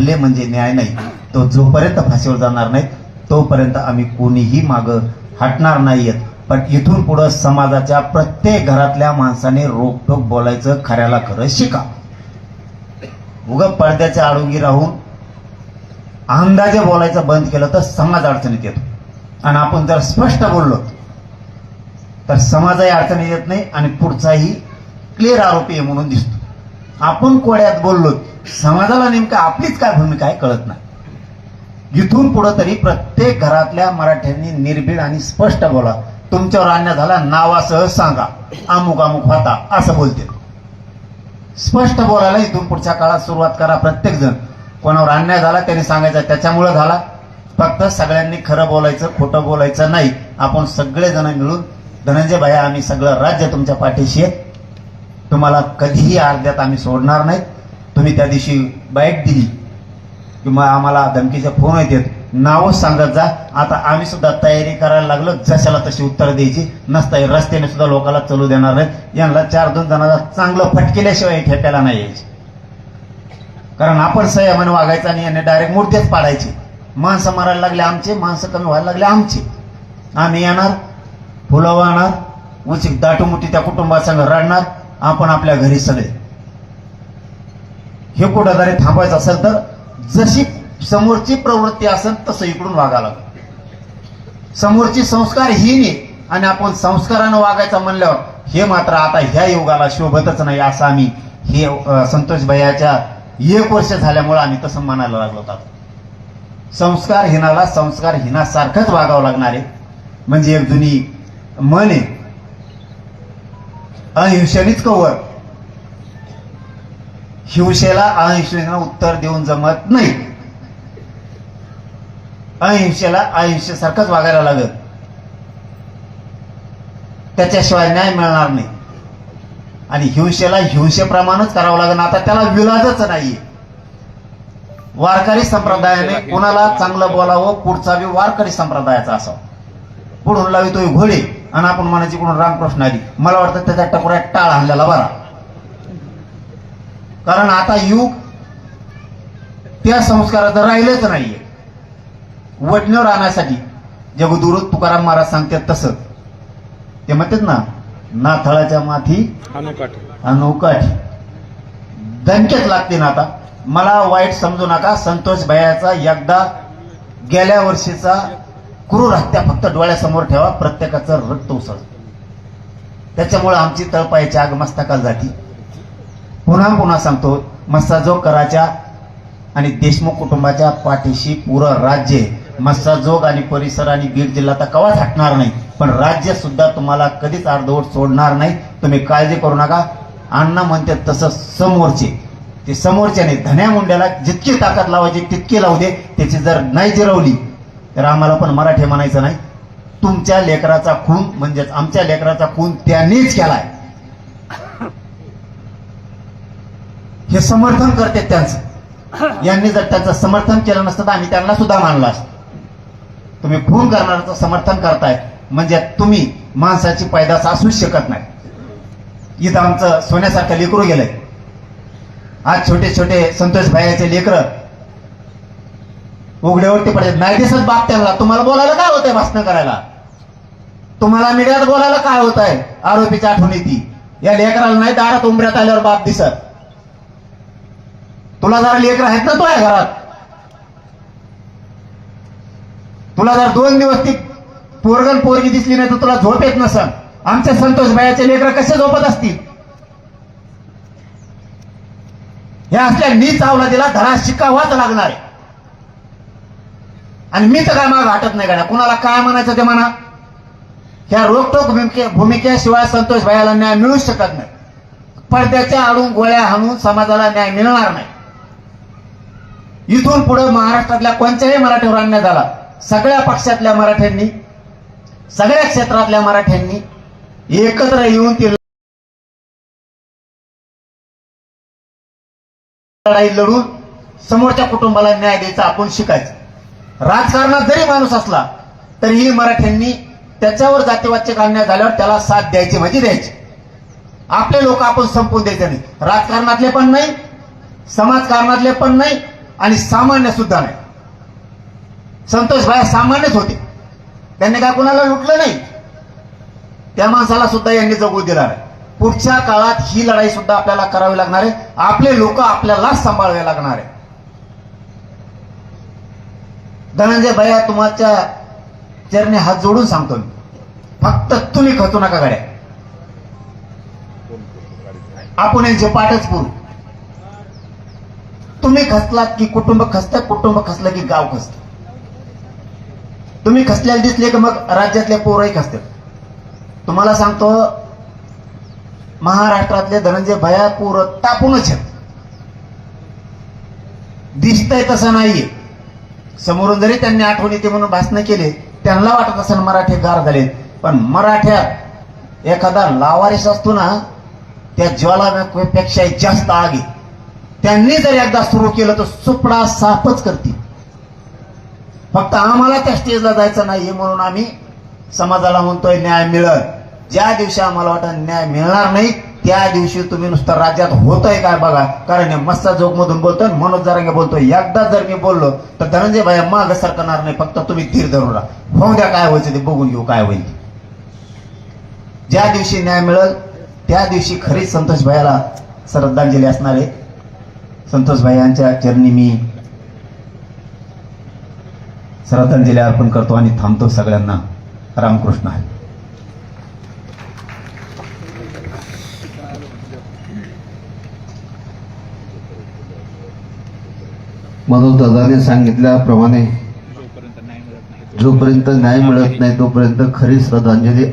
ले म्हणजे न्याय नाही. तो जोपर्यंत फाशीवर जाणार नाही तोपर्यंत आम्ही कोणीही माग हटणार नाहीयेत पण इथून पुढं समाजाच्या प्रत्येक घरातल्या माणसाने रोकटोक बोलायचं खऱ्याला खरं शिका. उग पडद्याच्या आडोगी राहून अंदाजे बोलायचं बंद केलं तर समाज अडचणीत येतो. आणि आपण जर स्पष्ट बोललो तर समाजही अडचणीत येत नाही आणि पुढचाही क्लिअर आरोपी आहे म्हणून दिसतो. आपण कोड्यात बोललो समाजाला नेमकं आपलीच काय भूमिका आहे कळत नाही. इथून पुढं तरी प्रत्येक घरातल्या मराठ्यांनी निर्भीड आणि स्पष्ट बोला. तुमच्यावर अन्याय झाला नावासह सांगा. अमुक अमुक होता असं बोलते स्पष्ट बोलायला इथून पुढच्या काळात सुरुवात करा प्रत्येक जण कोणावर अन्याय झाला त्यांनी सांगायचं त्याच्यामुळे झाला. फक्त सगळ्यांनी खरं बोलायचं खोटं बोलायचं नाही. आपण सगळेजण मिळून धनंजय भाया आम्ही सगळं राज्य तुमच्या पाठीशी आहे. तुम्हाला कधीही अर्ध्यात आम्ही सोडणार नाहीत तुम्ही त्या दिवशी बाईट दिली. किंवा आम्हाला धमकीचे फोन येतात नावच सांगत जा. आता आम्ही सुद्धा तयारी करायला लागलो. जशाला तशी उत्तर द्यायची नसता रस्त्याने सुद्धा लोकांना चालू देणार नाहीत. यांना चार दोन जणांना चांगलं फटकेल्याशिवाय ठेप्याला नाही यायची. कारण आपण संयमाने वागायचं आणि यांनी डायरेक्ट मूर्तीच पाडायची. माणसं मारायला लागले आमचे माणसं कमी व्हायला लागले आमचे. आम्ही येणार फुलं वाहणार उचित दाटूमुठी त्या कुटुंबासंग रडणार आपण आपल्या घरी सगळे. हे कुठंतरी थांबायचं असेल तर जशी समोरची प्रवृत्ती असेल तसं इकडून वागायला लागतं. समोरची संस्कार हीन आहे आणि आपण संस्कारानं वागायचं म्हणल्यावर हे मात्र आता ह्या युगाला शोभतच नाही असं आम्ही हे संतोष भैयाच्या एक वर्ष झाल्यामुळे आम्ही तसं म्हणायला लागलो होतात संस्कार हिनाला संस्कार हिनासारखंच वागावं लागणार आहे. म्हणजे एक जुनी मन आहे अहिंसेनीच कवर हिंसेला अहिंसेनं उत्तर देऊन जमत नाही. अहिंसेला अहिंसेसारखंच वागायला लागत त्याच्याशिवाय न्याय मिळणार नाही. आणि हिंसेला हिंसेप्रमाणेच करावं लागेल. आता त्याला विलाजच नाहीये. वारकरी संप्रदायाने कोणाला चांगलं बोलावं पुढचा बी वारकरी संप्रदायाचा असावा. पुढून लावितोय घोडे आणि आपण म्हणायची कोण रामकृष्ण आली. मला वाटतं त्याच्या टकोऱ्यात टाळ आणलेला बरा. कारण आता युग त्या संस्काराचं राहिलंच नाहीये. वडण्यावर आणण्यासाठी जगदुरुत तुकाराम महाराज सांगतात तसं. ते म्हणतात ना नाथळाच्या माथी अनोकाठी. दणकेच लागते ना आता. मला वाईट समजू नका संतोष भैयाचा एकदा गेल्या वर्षीचा क्रूर हत्या फक्त डोळ्यासमोर ठेवा प्रत्येकाचं रक्त उसळ. त्याच्यामुळे आमची तळपायाची आग मस्तकाल जाती पुन्हा पुन्हा सांगतो मस्साजोग कराच्या आणि देशमुख कुटुंबाच्या पाठीशी पुरं राज्य आहे. मस्साजोग आणि परिसर आणि बीड जिल्हा तर कवाच हटणार नाही. पण राज्य सुद्धा तुम्हाला कधीच अर्धवट सोडणार नाही. तुम्ही काळजी करू नका. अण्णा म्हणते तसं समोरचे. ते समोरच्याने धन्या मुंड्याला जितकी ताकद लावायची तितकी लावू दे. त्याची जर नाही जिरवली तर आम्हाला पण मराठी म्हणायचं नाही. तुमच्या लेकराचा खून म्हणजेच आमच्या लेकराचा खून त्यांनीच केलाय. हे समर्थन करते त्यांचं. यांनी जर त्याचं समर्थन केलं नसतं तर आम्ही त्यांना सुद्धा मानलं असतं. तुम्ही खून करणाऱ्याचं समर्थन करताय म्हणजे तुम्ही माणसाची पैदास असूच शकत नाही. इथं आमचं सोन्यासारखं लेकरू गेलंय. आज छोटे छोटे संतोष भाईचे लेकर उघड्यावरती पडतात. नाही दिसत बाप त्यांना. तुम्हाला बोलायला काय होतंय भाषण करायला? तुम्हाला मीडियात बोलायला काय होत आहे आरोपीची आठवणी ती या लेकराला नाही दारात उंबऱ्यात आल्यावर बाप दिसत. तुला जरा लेकर आहेत ना तो घरात? तुला जर दोन दिवस ती पोरगण पोरगी दिसली नाही तर तुला झोप येत नसन. आमच्या संतोष भायाचे लेकर कसे झोपत असतील? हे असल्या नीच आवला दिला धडा शिकावाच लागणार आहे. आणि मी तर काय मला वाटत नाही गाड्या. कुणाला काय म्हणायचं ते म्हणा. ह्या रोखटोक भूमिके भूमिकेशिवाय संतोष भायाला न्याय मिळू शकत नाही. पडद्याच्या आडून गोळ्या हाणून समाजाला न्याय मिळणार नाही. इथून पुढे महाराष्ट्रातल्या कोणत्याही मराठीवर अन्याय झाला. सगळ्या पक्षातल्या मराठ्यांनी सगळ्या क्षेत्रातल्या मराठ्यांनी एकत्र येऊन ती लढाई लढून समोरच्या कुटुंबाला न्याय द्यायचा आपण शिकायचं. राजकारणात जरी माणूस असला तरीही मराठ्यांनी त्याच्यावर जातीवाच्य अन्याय झाल्यावर त्याला साथ द्यायची म्हणजे द्यायची. आपले लोक आपण संपवून द्यायचे नाही. राजकारणातले पण नाही समाजकारणातले पण नाही आणि सामान्य सुद्धा नाही. संतोष भाई सामान्यच होते. त्यांनी काय कुणाला लुटलं नाही. त्या माणसाला सुद्धा यांनी जगू दिला नाही. पुढच्या काळात ही लढाई सुद्धा आपल्याला करावी लागणार आहे. आपले लोक आपल्यालाच सांभाळावे लागणार आहे. धनंजय भैया तुमच्या चरणी हात जोडून सांगतो मी. फक्त तुम्ही खचू नका गाड्या. आपण यांचे पाठच पुरू. तुम्ही खसलात की कुटुंब खसत कुटुंब खसलं की गाव खसत. तुम्ही खसल्याला दिसले की मग राज्यातले पोरही खसतात. तुम्हाला सांगतो महाराष्ट्रातले धनंजय भया पोर तापूनच आहेत. दिसतंय तसं नाहीये. समोरून जरी त्यांनी आठवण येते म्हणून भाषण केले त्यांना वाटत असेल मराठी गार झाले पण मराठ्यात एखादा लावारिस असतो ना त्या ज्वालापेक्षाही जास्त आग आहे. त्यांनी जर एकदा सुरू केलं तर सुपडा साफच करतील. फक्त आम्हाला त्या स्टेजला जायचं नाही म्हणून आम्ही समाजाला म्हणतोय न्याय मिळत ज्या दिवशी आम्हाला वाटत न्याय मिळणार नाही त्या दिवशी तुम्ही नुसतं राज्यात होतंय काय बघा. कारण मस्ता जोग मधून बोलतोय मनोज जरांगे बोलतोय. एकदा जर मी बोललो तर धनंजय भाई माग सरकणार नाही फक्त तुम्ही धीर धरून राहा. होऊ द्या काय व्हायचं ते बघून घेऊ काय होईल ज्या दिवशी न्याय मिळेल त्या दिवशी खरीच संतोष भाईला श्रद्धांजली असणार आहे. संतोष भाई यांच्या चरणी मी श्रद्धांजली अर्पण करतो आणि थांबतो सगळ्यांना. रामकृष्ण आहे. मनोज दादाने सांगितल्याप्रमाणे जोपर्यंत न्याय मिळत नाही तोपर्यंत खरी श्रद्धांजली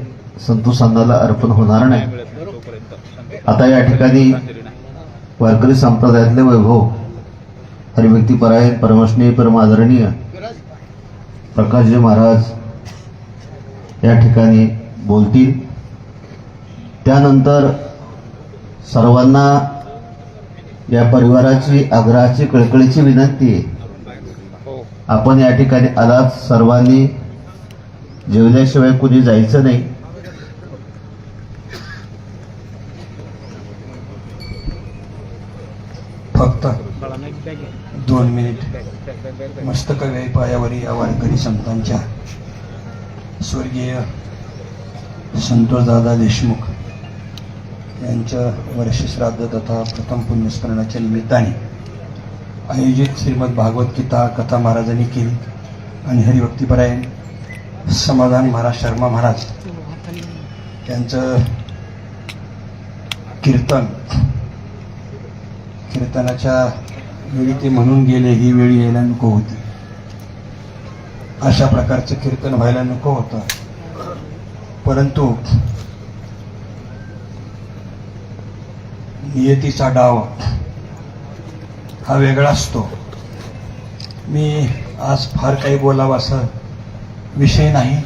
संतोष अर्पण होणार नाही. आता या ठिकाणी वारकरी संप्रदायातले वैभव हरिव्यक्ती परायण परमश्नेय परमादरणीय प्रकाशजी महाराज या ठिकाणी बोलतील. त्यानंतर सर्वांना या परिवाराची आग्रहाची कळकळीची विनंती आहे. आपण या ठिकाणी आलात सर्वांनी जेवल्याशिवाय कुणी जायचं नाही फक्त दोन मिनिट मस्तक पायावरी या वारकरी संतांच्या स्वर्गीय संतोषदादा देशमुख यांचं वर्षश्राद्ध तथा प्रथम पुण्यस्मरणाच्या निमित्ताने आयोजित श्रीमद भागवत गीता कथा महाराजांनी केली. आणि हरिभक्तीपरायण समाधान महाराज शर्मा महाराज यांचं कीर्तन कीर्तनाच्या वेळी ते म्हणून गेले ही वेळी यायला नको होती. अशा प्रकारचं कीर्तन व्हायला नको होतं. परंतु नियतीचा डाव हा वेगळा असतो. मी आज फार काही बोलावं असं विषय नाही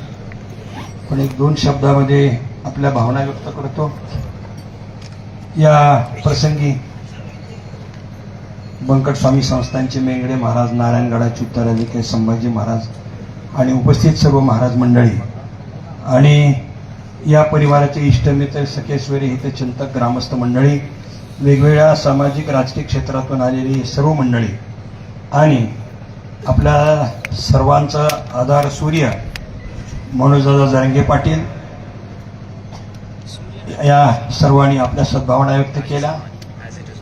पण एक दोन शब्दामध्ये आपल्या भावना व्यक्त करतो. या प्रसंगी बंकट स्वामी संस्थांचे मेंगडे महाराज नारायणगडाचे उत्तराधिकारी संभाजी महाराज आणि उपस्थित सर्व महाराज मंडळी. आणि या परिवाराचे इष्टमित्र सखेश्वरी हितचिंतक ग्रामस्थ मंडळी वेगवेगळ्या सामाजिक राजकीय क्षेत्रातून आलेली सर्व मंडळी आणि आपल्या सर्वांचा आधार सूर्य मनोजदादा जरंगे पाटील या सर्वांनी आपल्या सद्भावना व्यक्त केल्या.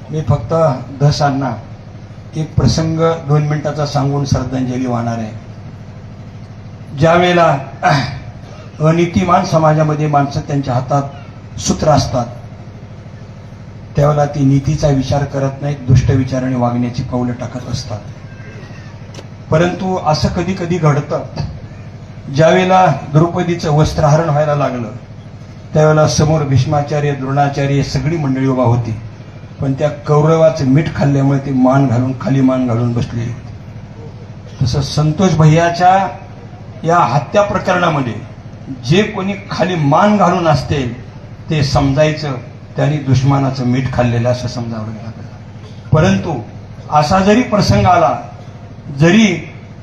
मी फक्त धसांना एक प्रसंग दोन मिनिटाचा सांगून श्रद्धांजली वाहणार आहे. ज्या वेळेला अनितिमान समाजामध्ये माणसं त्यांच्या हातात सूत्र असतात त्यावेळेला ती नीतीचा विचार करत नाहीत दुष्ट विचाराने वागण्याची पावलं टाकत असतात. परंतु असं कधी कधी घडतं ज्यावेळेला द्रौपदीचं वस्त्रहरण व्हायला लागलं त्यावेळेला समोर भीष्माचार्य द्रोणाचार्य सगळी मंडळी उभा होती. पण त्या कौरवाचं मीठ खाल्ल्यामुळे ती मान घालून खाली मान घालून बसले. तसं संतोष भैयाच्या या हत्या प्रकरणामध्ये जे कोणी खाली मान घालून असतील ते समजायचं त्यांनी दुश्मनाचं मीठ खाल्लेलं असं समजावं लागलं परंतु असा जरी प्रसंग आला जरी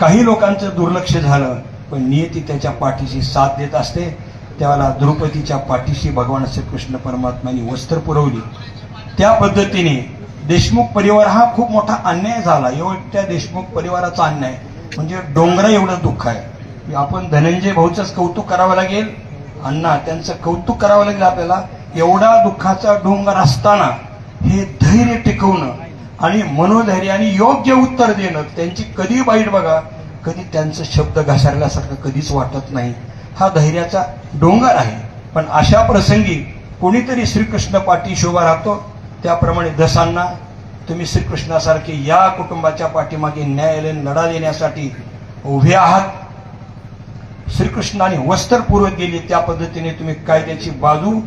काही लोकांचं दुर्लक्ष झालं पण नियती त्याच्या पाठीशी साथ देत असते त्याला द्रौपदीच्या पाठीशी भगवान श्रीकृष्ण परमात्म्यांनी वस्त्र पुरवली. त्या पद्धतीने देशमुख परिवार हा खूप मोठा अन्याय झाला. एवढ्या देशमुख परिवाराचा अन्याय म्हणजे डोंगरा एवढं दुःख आहे. आपण धनंजय भाऊचंच कौतुक करावं लागेल. अण्णा त्यांचं कौतुक करावं लागेल आपल्याला. एवढा दुःखाचा डोंगर असताना हे धैर्य टिकवणं आणि मनोधैर्य आणि योग्य उत्तर देणं त्यांची कधी वाईट बघा कधी त्यांचं शब्द घसारल्यासारखं कधीच वाटत नाही. हा धैर्याचा डोंगर आहे. पण अशा प्रसंगी कोणीतरी श्रीकृष्ण पाठी शोभा राहतो. त्याप्रमाणे दसांना तुम्ही श्रीकृष्णासारखे या कुटुंबाच्या पाठीमागे न्यायालयीन लढा देण्यासाठी उभे आहात. श्रीकृष्णाने वस्त्र गेली त्या पद्धतीने तुम्ही कायद्याची बाजू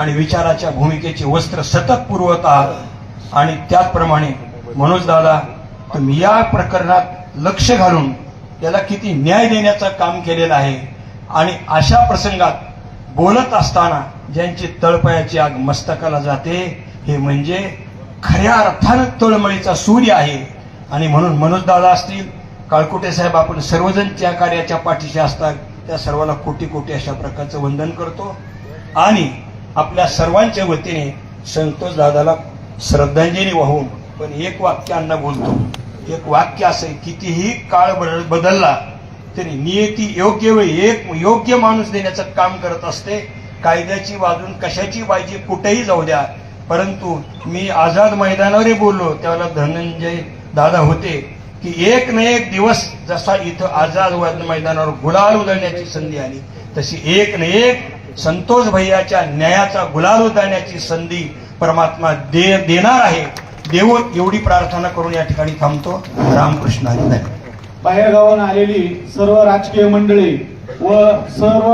आणि विचाराच्या भूमिकेचे वस्त्र सतत पुरवत. आहात आणि त्याचप्रमाणे मनोज दादा तुम्ही या प्रकरणात लक्ष घालून त्याला किती न्याय देण्याचं काम केलेलं आहे. आणि अशा प्रसंगात बोलत असताना ज्यांची तळपयाची आग मस्तकाला जाते हे म्हणजे खऱ्या अर्थानं तळमळीचा सूर्य आहे. आणि म्हणून मनोज दादा असतील काळकुटे साहेब आपण सर्वजण त्या कार्याच्या पाठीशी असतात त्या सर्वांना कोटी कोटी अशा प्रकारचं वंदन करतो. आणि आपल्या सर्वांच्या वतीने संतोष दादाला श्रद्धांजली वाहून पण एक वाक्यांना बोलतो. एक वाक्य असं कितीही काळ बदलला तरी नियती योग्य वेळी एक योग्य माणूस देण्याचं काम करत असते. कायद्याची बाजून कशाची बाजी कुठेही जाऊ द्या. परंतु मी आझाद मैदानावरही बोललो त्यावेळेला धनंजय दादा होते. की एक न एक दिवस जसा इथं आझाद मैदानावर गुलाल उधळण्याची संधी आली तशी एक न एक संतोष भैयाच्या न्यायाचा गुलाल उधळण्याची संधी परमात्मा दे देणार आहे. देव एवढी प्रार्थना करून या ठिकाणी थांबतो. रामकृष्ण हरी बाहेरगावाहून आलेली सर्व राजकीय मंडळी व सर्व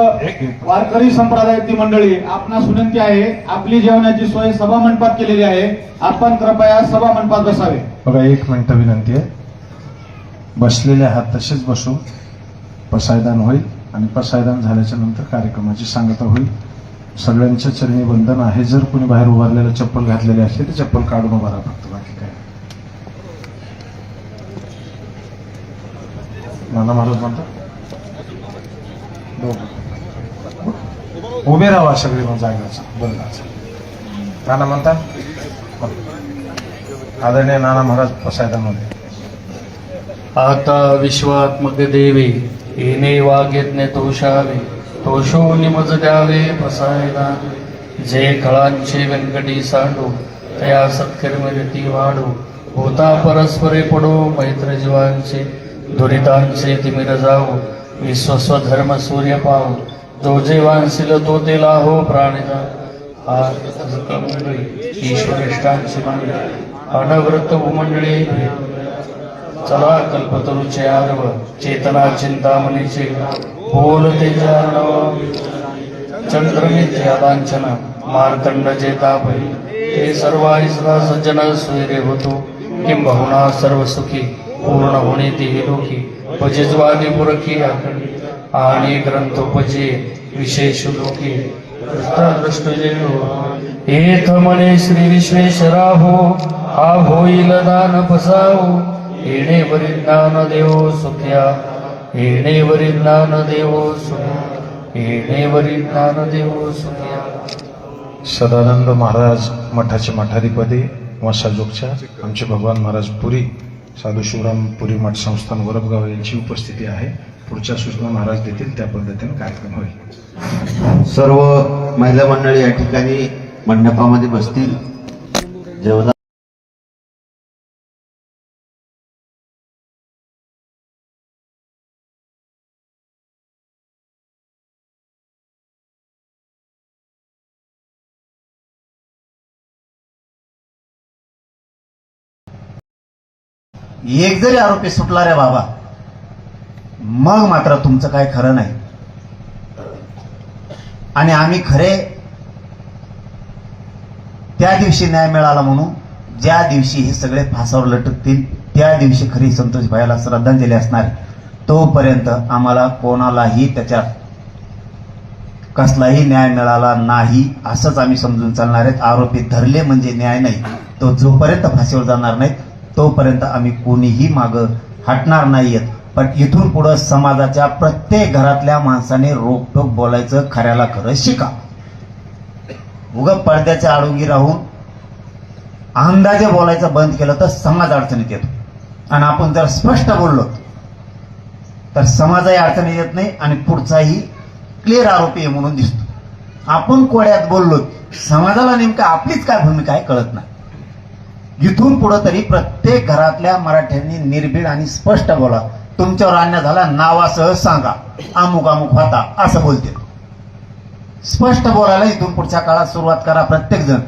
वारकरी संप्रदायातील मंडळी आपणास विनंती आहे आपली जेवणाची सोय सभा मंडपात केलेली आहे. आपण कृपया सभा मंडपात बसावे. बघा एक मिनिट विनंती आहे. बसलेले आहात तसेच बसून. पसायदान होईल आणि पसायदान झाल्याच्यानंतर कार्यक्रमाची सांगता होईल. सगळ्यांच्या चरणी बंधन आहे. जर कोणी बाहेर उभारलेलं चप्पल घातलेले असले तर चप्पल काढून उभा राहा फक्त. बाकी काय? नाना महाराज म्हणतात. उभे राहा सगळे मग जागेचं बंधाचं नाना म्हणता आदरणीय नाना महाराज पसायदानमध्ये आता विश्वात्मक देवी येणे वागेज्ञ तोषावे तोषो निमज द्यावे पसायना जे कळांचे व्यंकटी सांडू तया सत्कर्मरिती वाढो. होता परस्परे पडो मैत्र जीवांचे दुरितांचे तिमिर जावो. विश्वस्व धर्म सूर्य पाहो जो जे वांसिल तो ते लाहो प्राणिजा हा मंडळी. मांडली अनवृत्त भूमंडळी चला कल्पतरूचे आरव चेतना चिंतामणीचे बोल ते चंद्रमित्या लांछन मार्तंड जेतापै। ते सर्व इसरा सज्जन सुरे होतो। किंबहुना सर्व सुखी पूर्ण होणे ते लोकी भजिजवादी पुरखी आणि ग्रंथोपजे विशेष लोकी। दृष्ट हेथ म्हणे श्री विश्वेश्वरा हो हा होईल दान पसावो येणे ज्ञान देवो सुख्या येणे ज्ञान देवो सुख्या येणे वरील ज्ञान देवो सुख्या. सदानंद महाराज मठाचे मठाधिपती वसाजोगच्या आमचे भगवान महाराज पुरी साधू शिवराम पुरी मठ संस्थान वरबगाव यांची उपस्थिती आहे. पुढच्या सूचना महाराज देतील त्या पद्धतीने कार्यक्रम होईल. सर्व महिला मंडळी या ठिकाणी मंडपामध्ये बसतील. जेवणा एक जरी आरोपी सुटला रे बाबा मग मात्र तुमचं काय खरं नाही. आणि आम्ही खरे त्या दिवशी न्याय मिळाला म्हणून ज्या दिवशी हे सगळे फासावर लटकतील त्या दिवशी खरी संतोष भाईला श्रद्धांजली असणार. तोपर्यंत आम्हाला कोणालाही त्याच्यात कसलाही न्याय मिळाला नाही असंच आम्ही समजून चालणार आहेत. आरोपी धरले म्हणजे न्याय नाही. तो जोपर्यंत फाशीवर जाणार नाही तोपर्यंत आम्ही कोणीही माग हटणार नाहीयेत. पण इथून पुढं समाजाच्या प्रत्येक घरातल्या माणसाने रोकटोक बोलायचं खऱ्याला खरं शिका. उग पडद्याच्या आडोगी राहून अंदाजे बोलायचं बंद केलं तर समाज अडचणीत येतो. आणि आपण जर स्पष्ट बोललो तर समाजही अडचणीत येत नाही आणि पुढचाही क्लिअर आरोपी आहे म्हणून दिसतो. आपण कोड्यात बोललो समाजाला नेमकं आपलीच काय भूमिका आहे कळत नाही. इथून पुढं तरी प्रत्येक घरातल्या मराठ्यांनी निर्भीड आणि स्पष्ट बोला. तुमच्यावर अन्याय झाला नावासह सांगा. अमुक अमुक होता असं बोलते. स्पष्ट बोलायला इथून पुढच्या काळात सुरुवात करा प्रत्येक जण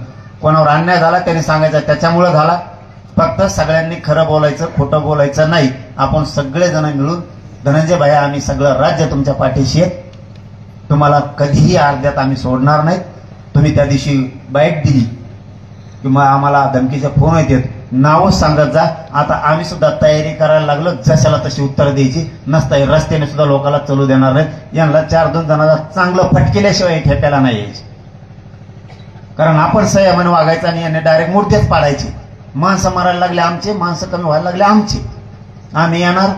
कोणावर अन्याय झाला त्यांनी सांगायचा त्याच्यामुळे झाला. फक्त सगळ्यांनी खरं बोलायचं खोटं बोलायचं नाही. आपण सगळेजण मिळून धनंजय भाया आम्ही सगळं राज्य तुमच्या पाठीशी आहे. तुम्हाला कधीही अर्ध्यात आम्ही सोडणार नाही. तुम्ही त्या दिवशी बाईट दिली. किंवा आम्हाला धमकीचे फोन येतात नावं सांगत जा. आता आम्ही सुद्धा तयारी करायला लागलो जशाला तशी उत्तर द्यायची. नसता रस्त्याने सुद्धा लोकांना चलू देणार नाही यांना चार दोन जणांना चांगलं फटकेल्याशिवाय ठेप्याला नाही यायची. कारण आपण संयमाने वागायचं आणि यांनी डायरेक्ट मूर्तीच पाडायची. माणसं मारायला लागले आमचे माणसं कमी व्हायला लागले आमचे. आम्ही येणार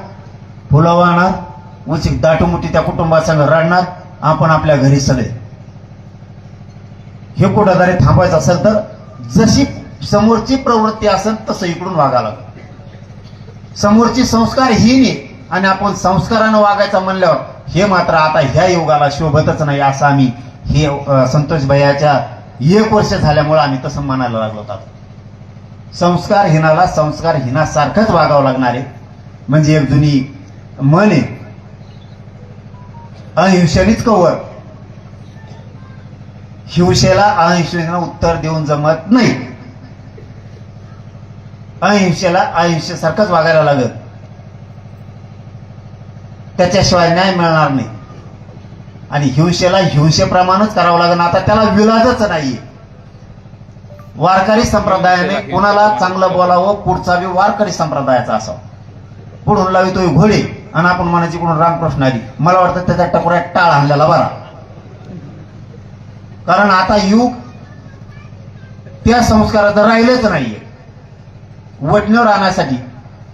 फुलं वाहणार उचित दाटूमुटी त्या कुटुंबासंग रडणार आपण आपल्या घरी सगळे. हे कुठंतरी थांबायचं असेल तर जशी समोरची प्रवृत्ती असेल तसं इकडून वागायला लागतं. समोरची संस्कार ही आहे आणि आपण संस्कारानं वागायचं म्हणल्यावर हे मात्र आता ह्या युगाला शोभतच नाही असं आम्ही हे संतोष भैयाच्या एक वर्ष झाल्यामुळे आम्ही तसं म्हणायला लागलो होतात संस्कार हिनाला संस्कार हिनासारखंच वागावं लागणार आहे. म्हणजे एक जुनी मन आहे अहिंसेनीच कवर. हिंसेला अहिंसेनं उत्तर देऊन जमत नाही. अहिंसेला अहिंसेसारखंच वागायला लागत. त्याच्याशिवाय न्याय मिळणार नाही. आणि हिंसेला हिंसेप्रमाणेच करावं लागेल. आता त्याला विलाजच नाहीये. वारकरी संप्रदायाने कोणाला चांगलं बोलावं पुढचा बी वारकरी संप्रदायाचा असावा. पुढून लावितोय घोडे आणि आपण म्हणायची कोण रामकृष्ण आली मला वाटतं त्याच्या टकोऱ्यात टाळ आणलेला बरा. कारण आता युग त्या संस्काराचं राहिलंच नाहीये. वडण्यावर आणण्यासाठी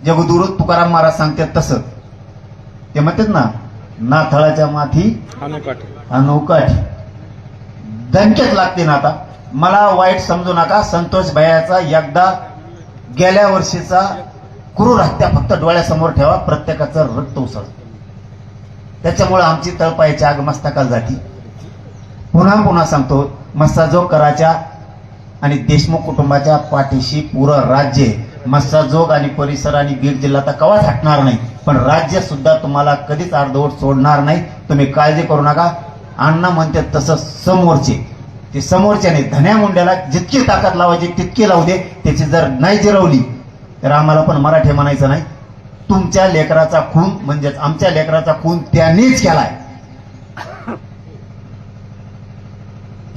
जगदुरु तुकाराम महाराज सांगतात तसं. ते म्हणतात ना नाथळाच्या माथी अनोकाठी. दणकेच लागते ना आता. मला वाईट समजू नका संतोष भयाचा एकदा गेल्या वर्षीचा क्रूर हत्या फक्त डोळ्यासमोर ठेवा प्रत्येकाचं रक्त उसळ. त्याच्यामुळे आमची तळपायची आग मस्तकाला जाती पुन्हा पुन्हा सांगतो मस्ताजोगकराच्या आणि देशमुख कुटुंबाच्या पाठीशी पुरं राज्य आहे. मस्साजोग आणि परिसर आणि बीड जिल्हा तर कवाच हटणार नाही? पण राज्य सुद्धा तुम्हाला कधीच अर्धवट सोडणार नाही. तुम्ही काळजी करू नका. अण्णा म्हणते तसं समोरचे. ते समोरच्याने धन्या मुंड्याला जितकी ताकद लावायची तितकी लावू दे. त्याची जर नाही जिरवली तर आम्हाला पण मराठी म्हणायचं नाही. तुमच्या लेकराचा खून म्हणजेच आमच्या लेकराचा खून त्यांनीच केलाय.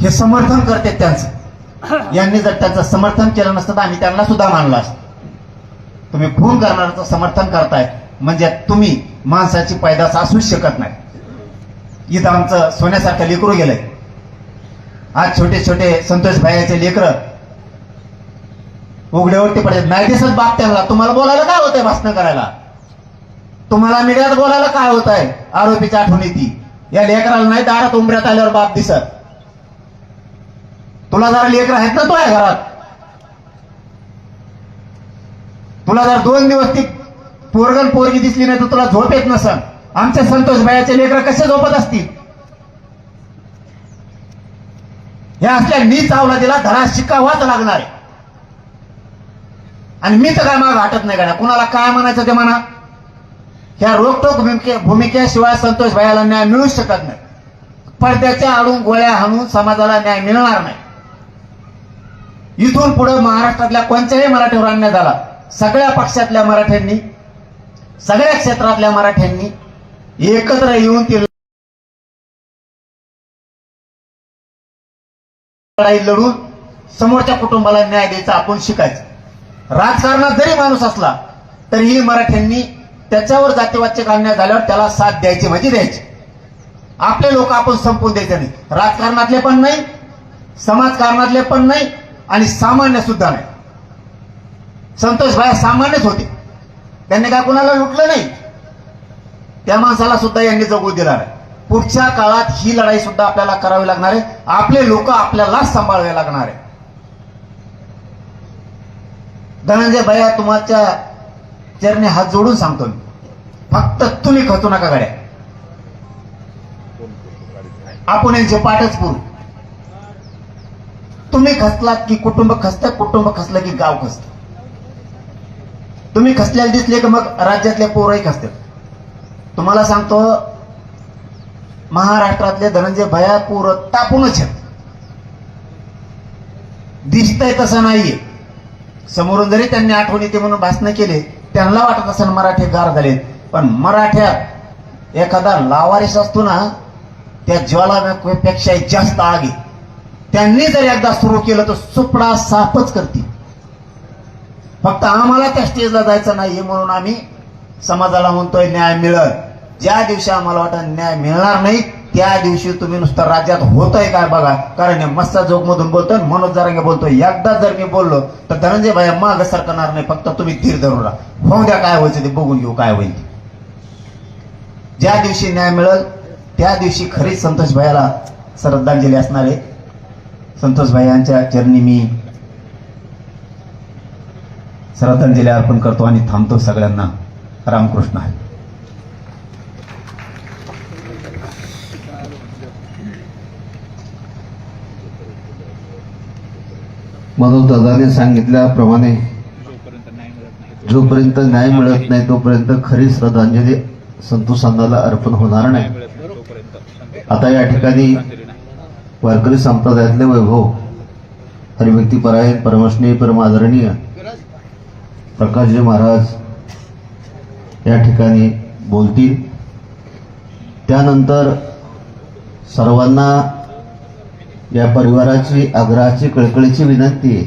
हे समर्थन करते त्यांचं. यांनी जर त्यांचं समर्थन केलं नसतं तर आम्ही त्यांना सुद्धा मानलं असतं. तुम्ही खून करणाऱ्याचं समर्थन करताय म्हणजे तुम्ही माणसाची पैदास असूच शकत नाही. इथं आमचं सोन्यासारखं लेकरू गेलंय. आज छोटे छोटे संतोष भाईचे लेकर उघड्यावरती पडतात नाही दिसत बाप त्यांना. तुम्हाला बोलायला काय होतंय भाषण करायला? तुम्हाला मीडियात बोलायला काय होत आहे आरोपीची आठवण येते या लेकराला नाही दारात उंबऱ्यात आल्यावर बाप दिसत. तुला जरा लेकर आहेत ना तो आहे घरात? तुला जर दोन दिवस ती पोरगण पोरगी दिसली नाही तर तुला झोप येत नसन. आमच्या संतोष भायाचे लेकर कसे झोपत असतील? या असल्या नीच आवला दिला धडा शिक्का व्हाच लागणार आहे. आणि मी तर काय माग हटत नाही गाड्या कुणाला काय म्हणायचं ते म्हणा. ह्या रोखटोक भूमिके भूमिकेशिवाय संतोष भायाला न्याय मिळू शकत नाही. पडद्याच्या आडून गोळ्या हाणून समाजाला न्याय मिळणार नाही. इथून पुढे महाराष्ट्रातल्या कोणत्याही मराठीवर अन्याय झाला. सगळ्या पक्षातल्या मराठ्यांनी सगळ्या क्षेत्रातल्या मराठ्यांनी एकत्र येऊन ती लढाई लढून समोरच्या कुटुंबाला न्याय द्यायचा आपण शिकायचं. राजकारणात जरी माणूस असला तरीही मराठ्यांनी त्याच्यावर जातीवाच्य अन्याय झाल्यावर त्याला साथ द्यायची म्हणजे द्यायची. आपले लोक आपण संपवून द्यायचे नाही. राजकारणातले पण नाही समाजकारणातले पण नाही आणि सामान्य सुद्धा नाही. संतोष भाया सामान्यच होते. त्यांनी काय कुणाला लुटलं नाही? त्या माणसाला सुद्धा यांनी जगू दिला नाही. पुढच्या काळात ही लढाई सुद्धा आपल्याला करावी लागणार आहे. आपले लोक आपल्यालाच सांभाळावे लागणार आहे. धनंजय भैया तुमच्या चरणी हात जोडून सांगतो मी. फक्त तुम्ही खचू नका गाड्या. आपण यांचे पाठच पुरू. तुम्ही खसलात की कुटुंब खसत कुटुंब खसलं की गाव खसत. तुम्ही खसल्याला दिसले की मग राज्यातले पोरही खसतात. तुम्हाला सांगतो महाराष्ट्रातले धनंजय भया पोर तापूनच आहेत. दिसतंय तसं नाहीये. समोरून जरी त्यांनी आठवण येते म्हणून भाषण केले त्यांना वाटत असं मराठी गार झाले. पण मराठ्यात एखादा लावारिस असतो ना त्या ज्वालापेक्षा जास्त आग आहे. त्यांनी जर एकदा सुरू केलं तर सुपडा साफच करतील. फक्त आम्हाला त्या स्टेजला जायचं नाही म्हणून आम्ही समाजाला म्हणतोय न्याय मिळल. ज्या दिवशी आम्हाला वाटत न्याय मिळणार नाही त्या दिवशी तुम्ही नुसतं राज्यात होतंय काय बघा. कारण मस्ता जोग मधून बोलतोय मनोज जरांगे बोलतोय. एकदा जर मी बोललो तर धनंजय भाई माग सरकणार नाही. फक्त तुम्ही धीर धरून राहा. होऊन द्या काय व्हायचं ते बघून घेऊ काय होईल ज्या दिवशी न्याय मिळेल त्या दिवशी खरीच संतोष भाईला श्रद्धांजली असणार आहे. संतोष भाई यांच्या चरणी मी श्रद्धांजली अर्पण करतो आणि थांबतो सगळ्यांना. रामकृष्ण आहे. मनोज दादाने सांगितल्याप्रमाणे जोपर्यंत न्याय मिळत नाही तोपर्यंत खरी श्रद्धांजली संतोषांना अर्पण होणार नाही. आता या ठिकाणी वारकरी संप्रदायातले वैभव हरिभक्तीपरायण परमस्नेही परम परमादरणीय प्रकाशजी महाराज या ठिकाणी बोलतील. त्यानंतर सर्वांना या परिवाराची आग्रहाची कळकळीची विनंती आहे.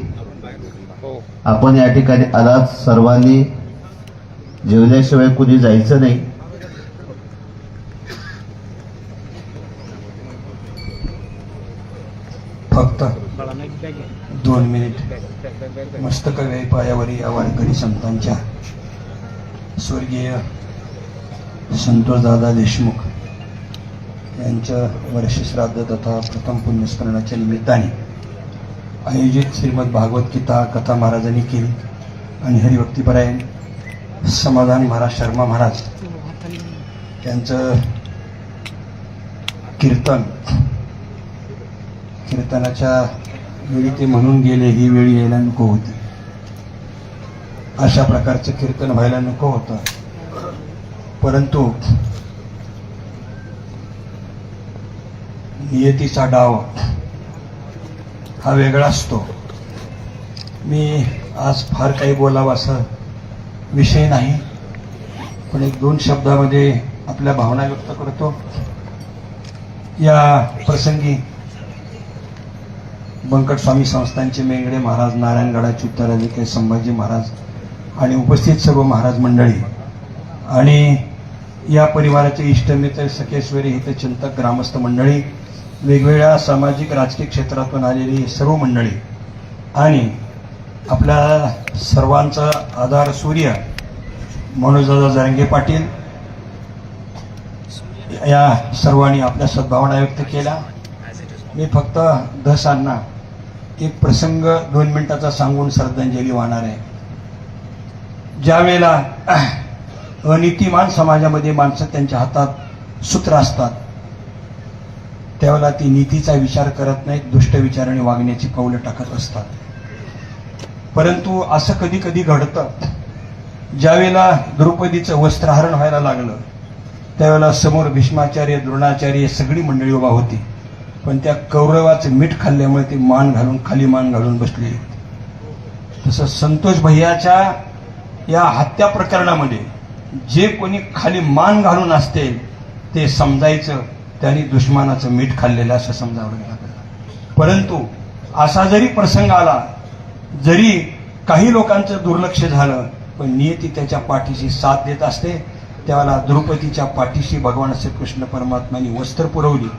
आपण या ठिकाणी आलात सर्वांनी जेवल्याशिवाय कुणी जायचं नाही. फक्त दोन मिनिट मस्तक पायावरी या वारकरी संतांच्या. स्वर्गीय संतोषदादा देशमुख यांचं वर्षश्राद्ध तथा प्रथम पुण्यस्मरणाच्या निमित्ताने आयोजित श्रीमद भागवत गीता कथा महाराजांनी केली. आणि हरिभक्तीपरायण समाधान महाराज शर्मा महाराज यांचं कीर्तन कीर्तनाच्या वेळी ते म्हणून गेले ही वेळ यायला नको होती. अशा प्रकारचं कीर्तन व्हायला नको होतं. परंतु नियतीचा डाव हा वेगळा असतो. मी आज फार काही बोलावं असं विषय नाही पण एक दोन शब्दामध्ये आपल्या भावना व्यक्त करतो. या प्रसंगी बंकटस्वामी संस्थांचे मेंगडे महाराज नारायणगडाचे उत्तराधिकारी संभाजी महाराज आणि उपस्थित सर्व महाराज मंडळी. आणि या परिवाराचे इष्टमित्र सखेश्वरी हित चिंतक ग्रामस्थ मंडळी वेगवेगळ्या सामाजिक राजकीय क्षेत्रातून आलेली सर्व मंडळी. आणि आपल्या सर्वांचा आधार सूर्य मनोजदादा जरंगे पाटील या सर्वांनी आपल्या सद्भावना व्यक्त केल्या. मी फक्त दसांना एक प्रसंग दोन मिनिटाचा सांगून श्रद्धांजली वाहणार आहे. ज्या वेळेला अनितिमान समाजामध्ये माणसं त्यांच्या हातात सूत्र असतात त्यावेळेला ती नीतीचा विचार करत नाहीत दुष्ट विचाराने वागण्याची पावलं टाकत असतात. परंतु असं कधी कधी घडतं ज्यावेळेला द्रौपदीचं वस्त्रहरण व्हायला लागलं त्यावेळेला समोर भीष्माचार्य द्रोणाचार्य सगळी मंडळी उभा होती. पण त्या कौरवाचं मीठ खाल्ल्यामुळे ते मान घालून खाली मान घालून बसले. तसं संतोष भैयाच्या या हत्या प्रकरणामध्ये जे कोणी खाली मान घालून असते ते समजायचं त्यांनी दुश्मनाचं मीठ खाल्लेलं असं समजावं लागलं. परंतु असा जरी प्रसंग आला जरी काही लोकांचं दुर्लक्ष झालं पण नियती त्याच्या पाठीशी साथ देत असते त्याला द्रौपदीच्या पाठीशी भगवान श्रीकृष्ण परमात्म्यांनी वस्त्र पुरवली.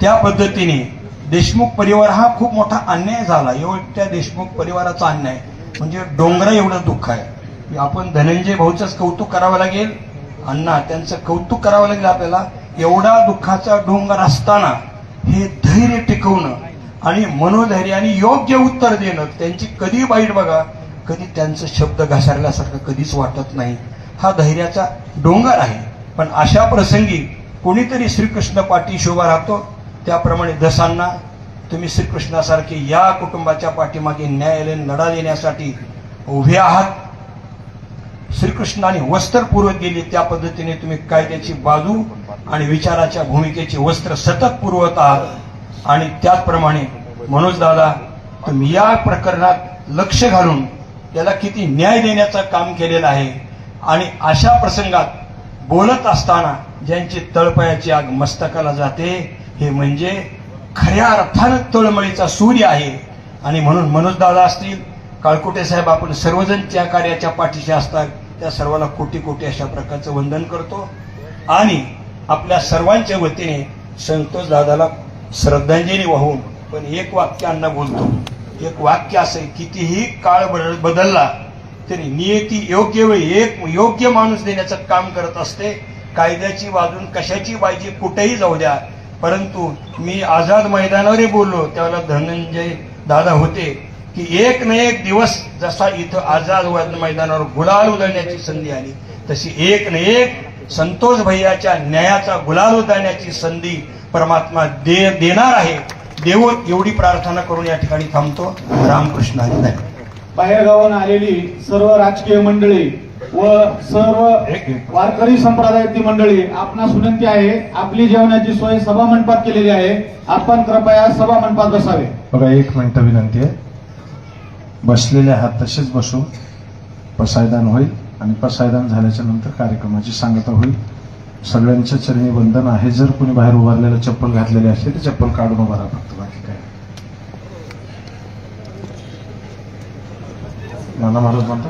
त्या पद्धतीने देशमुख परिवार हा खूप मोठा अन्याय झाला. एवढ्या देशमुख परिवाराचा अन्याय. म्हणजे डोंगरा एवढं दुःख आहे. की आपण धनंजय भाऊचंच कौतुक करावं लागेल. अण्णा त्यांचं कौतुक करावं लागेल आपल्याला. एवढा दुःखाचा डोंगर असताना हे धैर्य टिकवणं आणि मनोधैर्य आणि योग्य उत्तर देणं त्यांची कधी वाईट बघा कधी त्यांचं शब्द घासारल्यासारखं कधीच वाटत नाही. हा धैर्याचा डोंगर आहे. पण अशा प्रसंगी कोणीतरी श्रीकृष्ण पाठी शोभा राहतो. त्याप्रमाणे दसांना तुम्ही श्रीकृष्णासारखे या कुटुंबाच्या पाठीमागे न्यायालयीन लढा देण्यासाठी उभे आहात. श्रीकृष्णाने वस्त्र पुरवत गेली त्या पद्धतीने तुम्ही कायद्याची बाजू आणि विचाराच्या भूमिकेची वस्त्र सतत पुरवत आहात. आणि त्याचप्रमाणे मनोज दादा तुम्ही या प्रकरणात लक्ष घालून त्याला किती न्याय देण्याचं काम केलेलं आहे. आणि अशा प्रसंगात बोलत असताना ज्यांची तळपायाची आग मस्तकाला जाते हे म्हणजे खऱ्या अर्थानं तळमळीचा सूर्य आहे. आणि म्हणून मनोज दादा असतील काळकोटे साहेब आपण सर्वजण त्या कार्याच्या पाठीशी असतात त्या सर्वांना कोटी कोटी अशा प्रकारचं वंदन करतो. आणि आपल्या सर्वांच्या वतीने संतोष दादाला श्रद्धांजली वाहून पण एक वाक्यांना बोलतो. एक वाक्य असं कितीही काळ बदल- बदलला तरी नियती योग्य वेळी एक योग्य माणूस देण्याचं काम करत असते. कायद्याची बाजून कशाची बाजी कुठेही जाऊ द्या परंतु मी आझाद मैदानावरही बोललो त्यावेळेला धनंजय दादा होते की एक न एक दिवस जसा इथं आझाद मैदानावर गुलाल उधळण्याची संधी आली तशी एक न एक संतोष भैयाच्या न्यायाचा गुलाल उधळण्याची संधी परमात्मा दे देणार आहे देव एवढी प्रार्थना करून या ठिकाणी थांबतो रामकृष्ण हरी धन्यवाद. बाहेरगावाहून आलेली सर्व राजकीय मंडळी व सर्व वारकरी संप्रदायातील मंडळी आपणास विनंती आहे. आपली जेवणाची सोय सभा मंडपात केलेली आहे. आपण कृपया सभा मंडपात बसावे. बघा एक मिनिट विनंती आहे. बसलेले आहात तसेच बसू. पसायदान होईल आणि पसायदान झाल्याच्यानंतर कार्यक्रमाची सांगता होईल. सगळ्यांच्या चरणी वंदन आहे. जर कोणी बाहेर उभारलेलं चप्पल घातलेले असेल तर चप्पल काढून उभारा फक्त. बाकी काय नाना महाराज म्हणतो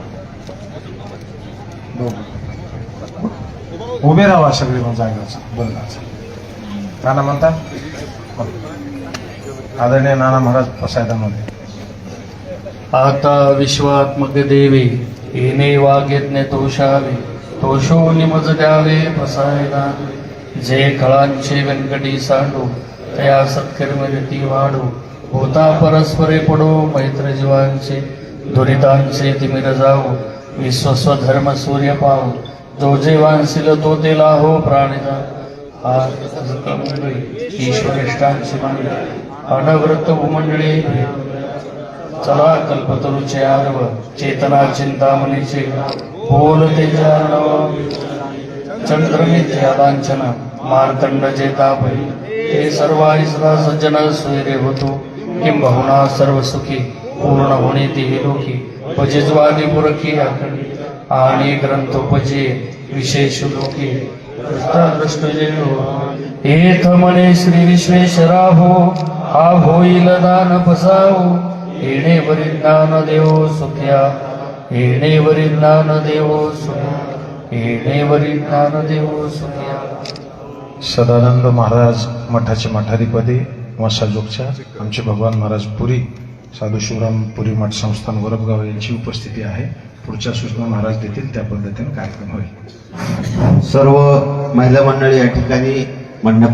दोघं. उभे राहा सगळे मग जागेवर बंद नाना म्हणता? आदरणीय नाना महाराज पसायदानमध्ये आता विश्वात्मक देवे येणे वागेतने तोषावे तोषो निमज द्यावे बसायला. जे कळांचे व्यंकटी सांडू तया सत्कर्म रीती वाढू. होता परस्परे पडो मैत्र जीवांचे दुरितांचे तिमिर जावो. विश्वस्व धर्म सूर्य पाहो जो वांसिल तो ते लाहो प्राणिजा ईश्वरेष्टांची मांडली अनवृत्त भूमंडळी चला कल्पतरूचे आरव। चेतना चिंतामणीचे बोलते चंद्रमित्या लांछन मार्तंड चेतापै हे सर्वाईसरा सज्जन सोयरे होतो। किंबहुना सर्व सुखी पूर्ण होणे ती लोकी। पजिजवादी पुरखी आणि ग्रंथोपजे विशेष लोके. हेथ म्हणे श्री विश्वेश्वरा हो हा होईल दान पसावो येणेवरील ज्ञान देव सुख्या येणेवरील ज्ञान देव सुख येणेवरील ज्ञान देव सुख्या. सदानंद महाराज मठाचे मठाधिपती वसाजोगच्या आमचे भगवान महाराज पुरी. साधू शिवराम पुरी मठ संस्थान वरपगाव यांची उपस्थिती आहे. पुढच्या सूचना महाराज देतील त्या पद्धतीने कार्यक्रम होईल. सर्व महिला मंडळी या ठिकाणी मंडप